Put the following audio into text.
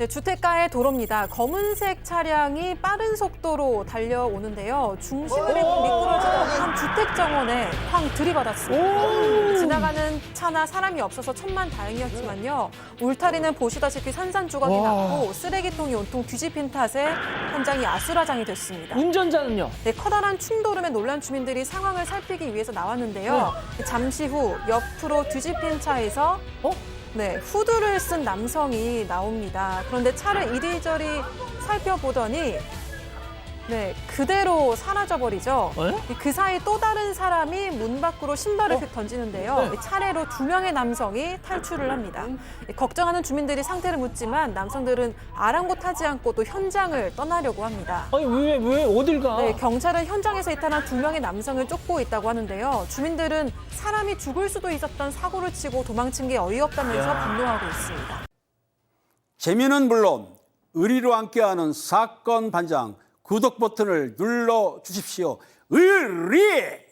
네, 주택가의 도로입니다. 검은색 차량이 빠른 속도로 달려오는데요. 중심을 잃고 미끄러지는 한 주택 정원에 확 들이받았습니다. 지나가는 차나 사람이 없어서 천만 다행이었지만요. 울타리는 보시다시피 산산조각이 와. 났고 쓰레기통이 온통 뒤집힌 탓에 현장이 아수라장이 됐습니다. 운전자는요? 네, 커다란 충돌음에 놀란 주민들이 상황을 살피기 위해서 나왔는데요. 잠시 후 옆으로 뒤집힌 차에서 어? 네, 후드를 쓴 남성이 나옵니다. 그런데 차를 이리저리 살펴보더니 네, 그대로 사라져 버리죠. 에? 그 사이 또 다른 사람이 문 밖으로 신발을 휙 던지는데요. 네. 차례로 두 명의 남성이 탈출을 합니다. 걱정하는 주민들이 상태를 묻지만 남성들은 아랑곳하지 않고 또 현장을 떠나려고 합니다. 아니 왜 왜 어딜 가? 네, 경찰은 현장에서 이탈한 두 명의 남성을 쫓고 있다고 하는데요. 주민들은 사람이 죽을 수도 있었던 사고를 치고 도망친 게 어이없다면서 분노하고 있습니다. 재미는 물론 의리로 함께하는 사건 반장 구독 버튼을 눌러 주십시오. 의리!